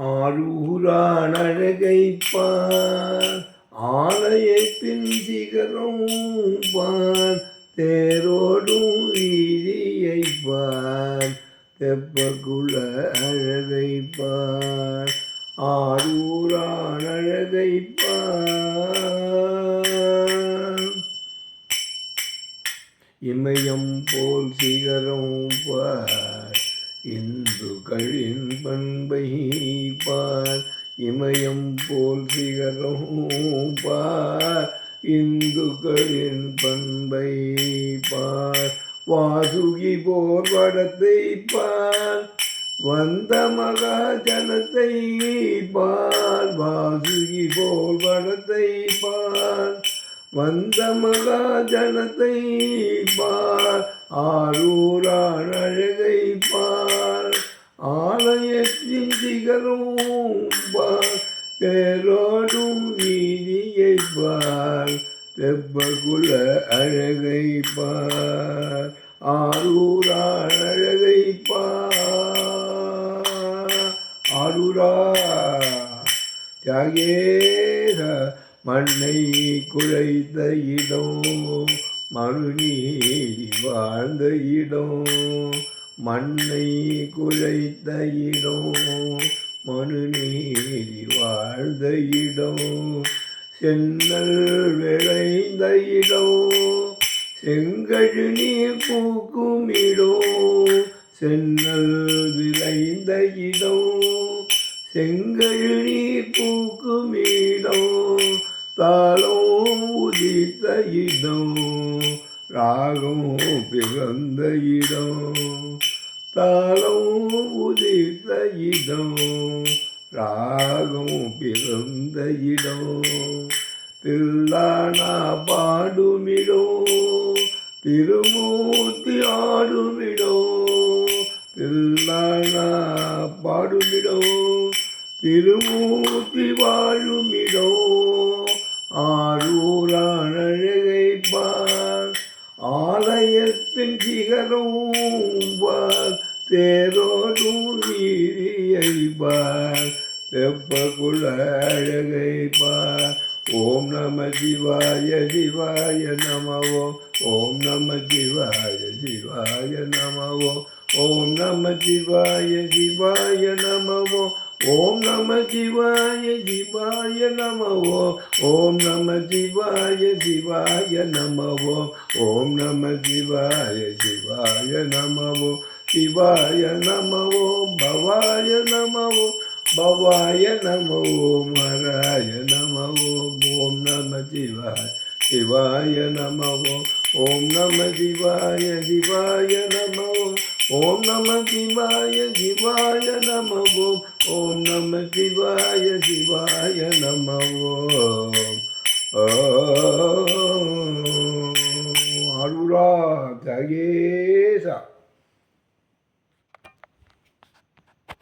ஆரூரான் அழகைப்பார் ஆலயத்தின் சிகரம் பார். தேரோடும் வீதியை பார் தெப்பகுல அழகை ஆரூரான் அழகை இமயம் போல் சிகரம் பார். இந்துக்களின் பண்பை இமயம் போல் சிகரம் பார். இந்துக்களின் பண்பை பார். வாசுகி போர் வடத்தை பார். வந்த மகாஜலத்தை பார். வாசுகி போல் வடத்தை பார். வந்த மகாஜலத்தை பார். ஆரூரான் தேரோடும் வீதியை பார் தெப்பகுல அழகை பார் ஆரூரான் அழகை பார். ஆரூரா தியாகேர மண்ணை குழைத்த இடம் மறுநீரி வாழ்ந்த இடம் மண்ணை குழைத்த இடம் மனுநீரி வாழ்ந்த இடம் சென்னல் விளைந்த இடம் செங்கழு நீர் பூக்கும் இடம். சென்னல் விளைந்த இடம் செங்கழு நீர் பூக்கும் இடம். தாளம் உதித்த இடம். ராகம் பிறந்த இடம். தாளம் உதித்த இடம் ராகம் பிறந்த இடம். தில்லானா பாடுமிடம் திருமூர்த்தி ஆடுமிடம். தில்லானா பாடுமிடம் திருமூர்த்தி வாழுமிடம். ஆரூரான் அழகை ஆலயத்தின் சிகரம் பார் தேரோடும் நீதியை பார் தெப்பகுல அழகை பார். ஓம் நம சிவாய சிவாய நம ஓம் நம சிவாய சிவாய நம ஓம் நம சிவாய சிவாய நம ஓம் நம சிவாய சிவாய நம ஓம் நம சிவாய சிவாய நம ஓம் நம சிவாய சிவாய நம ஓம் சிவாய நம ஓம் பவாய நம ஓம் பவாய நம ஓம் ஹராய நம ஓம் ஓம் நம சிவாய சிவாய நம ஓம் ஓம் நம சிவாய சிவாய நம ஓம் ஓம் நம சிவாய சிவாய நம ஓம் ஓம் நம சிவாய சிவாய நம ஓம் ஓம் அருளா தகேசா